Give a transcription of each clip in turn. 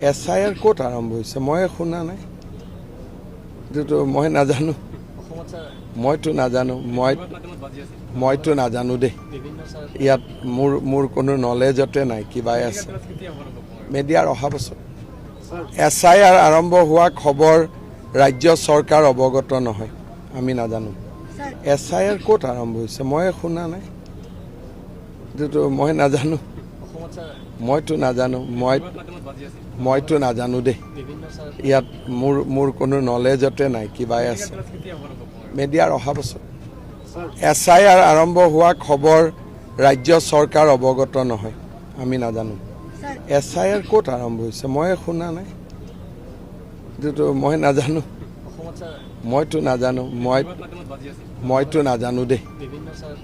S I R ক'ত আৰম্ভ হৈছে? মই শুনা নাই। এইটোতো মই নাজানো। মইতো নাজানো। মই মইতো নাজানো দেই। ইয়াত মোৰ মোৰ কোনো নলেজতে নাই কিবাই আছে। মেডিয়াৰ অহা বছৰ। এছ আই আৰ আৰম্ভ হোৱা খবৰ ৰাজ্য চৰকাৰ অৱগত নহয়। আমি নাজানো। এছ আই আৰ ক'ত আৰম্ভ হৈছে? মই শুনা নাই। এইটোতো মই নাজানো। মইতো নাজানো মই মইতো নাজানো দেই। ইয়াত মোৰ মোৰ কোনো নলেজতে নাই কিবাই আছে। মেডিয়াৰ অহা বছৰ। এছ আই আৰ আৰম্ভ হোৱা খবৰ ৰাজ্য চৰকাৰ অৱগত নহয় আমি নাজানো। এছ আই আৰ ক'ত আৰম্ভ হৈছে মই শুনা নাই। এইটোতো মই নাজানো মইতো নাজানো মই মইতো নাজানো দেই।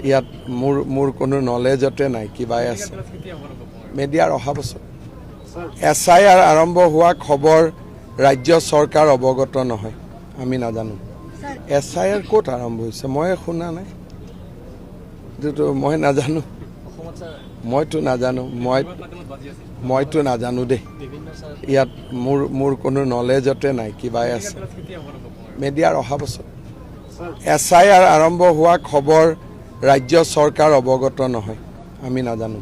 ইয়াত মোৰ মোৰ কোনো নলেজতে নাই কিবাই আছে। মেডিয়াৰ অহা বছৰ। এছ আই আৰ আৰম্ভ হোৱা খবৰ ৰাজ্য চৰকাৰ অৱগত নহয় আমি নাজানো। এছ আই আৰ ক'ত আৰম্ভ হৈছে? মই শুনা নাই। এইটোতো মই নাজানো। মইতো নাজানো। মই মইতো নাজানো দেই। ইয়াত মোৰ মোৰ কোনো নলেজতে নাই কিবাই আছে। মেডিয়াৰ অহা বছৰ। এছ আই আৰ আৰম্ভ হোৱা খবৰ ৰাজ্য চৰকাৰ অৱগত নহয় আমি নাজানো।